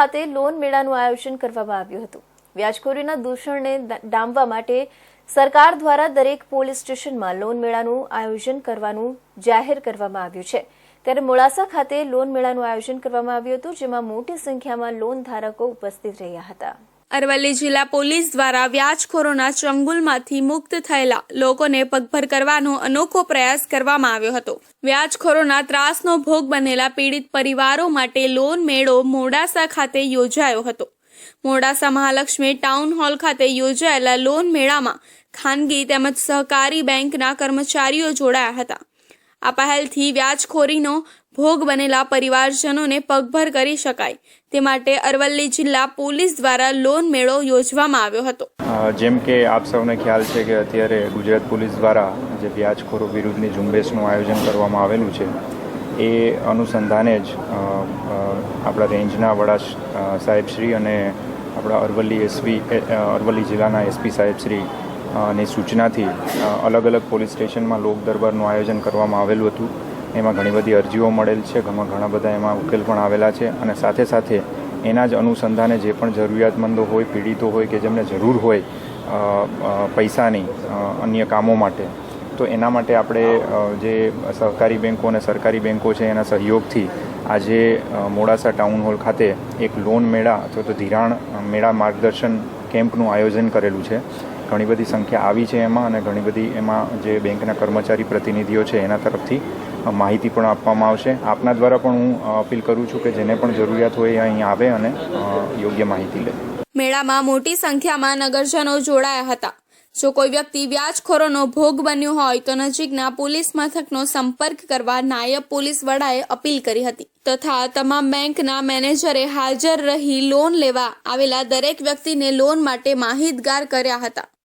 ખાતે લોન મેળાનું આયોજન કરવામાં આવ્યું હતું. વ્યાજખોરીના દૂષણને ડામવા માટે સરકાર દ્વારા દરેક પોલીસ સ્ટેશનમાં લોન મેળાનું આયોજન કરવાનું જાહેર કરવામાં આવ્યું છે. ત્યારે મોડાસા ખાતે લોન મેળાનું આયોજન કરવામાં આવ્યું હતું, જેમાં મોટી સંખ્યામાં લોન ધારકો ઉપસ્થિત રહ્યા હતા. અરવલ્લી જિલ્લા પોલીસ દ્વારા વ્યાજખોરોના ચંગુલમાંથી મુક્ત થયેલા લોકોને પગભર કરવાનો અનોખો પ્રયાસ કરવામાં આવ્યો હતો. વ્યાજખોરોના ત્રાસનો ભોગ બનેલા પીડિત પરિવારો માટે લોન મેળો મોડાસા ખાતે યોજાયો હતો. મોડાસા મહાલક્ષ્મી ટાઉન હોલ ખાતે યોજાયેલા લોન મેળામાં ખાનગી તેમજ સહકારી બેંકના કર્મચારીઓ જોડાયા હતા. આ પહેલથી વ્યાજખોરીનો ભોગ બનેલા પરિવારજનોને પગભર કરી શકાય. તે માટે અરવલ્લી જિલ્લા પોલીસ દ્વારા લોન મેળો યોજવામાં આવ્યો હતો. જેમ કે આપ સૌને ખ્યાલ છે કે અત્યારે ગુજરાત પોલીસ દ્વારા જે વ્યાજખોરો વિરુદ્ધની ઝુંબેશનું આયોજન કરવામાં આવેલું છે, એ અનુસંધાને જ આપણા રેન્જના વડા સાહેબશ્રી અને આપણા અરવલ્લી એસપી અરવલ્લી જિલ્લાના એસપી સાહેબશ્રી ની સૂચનાથી અલગ અલગ પોલીસ સ્ટેશનમાં લોક દરબારનું આયોજન કરવામાં આવેલું હતું. એમાં ઘણી બધી અરજીઓ મળેલ છે ઘણા ઘણા બધા એમાં ઉકેલ પણ આવેલા છે અને સાથે સાથે એના જ અનુસંધાને જે પણ જરૂરિયાતમંદો હોય, પીડિતો હોય કે જેમને જરૂર હોય પૈસાની અન્ય કામો માટે. તો એના માટે આપણે જે સહકારી બેન્કો અને સરકારી બેન્કો છે એના સહયોગથી આજે મોડાસા ટાઉન હોલ ખાતે એક લોન મેળા અથવા તો ધિરાણ મેળા માર્ગદર્શન કેમ્પનું આયોજન કરેલું છે. ઘણી બધી સંખ્યા આવી છે એમાં અને ઘણી બધી એમાં જે બેંકના કર્મચારી પ્રતિનિધિઓ છે એના તરફથી માહિતી પણ આપવામાં આવશે. આપના દ્વારા પણ હું અપીલ કરું છું કે જેને પણ જરૂરિયાત હોય અહીં આવે અને યોગ્ય માહિતી લે. મેળામાં મોટી સંખ્યામાં નગરજનો જોડાયા હતા. જો કોઈ વ્યક્તિ વ્યાજખોરોનો ભોગ બન્યો હોય તો નજીકના પોલીસ મથકનો સંપર્ક કરવા નાયબ પોલીસ વડાએ અપીલ કરી હતી. તથા તમામ બેંકના મેનેજરે હાજર રહી લોન લેવા આવેલા દરેક વ્યક્તિને લોન માટે માહિતગાર કર્યા હતા.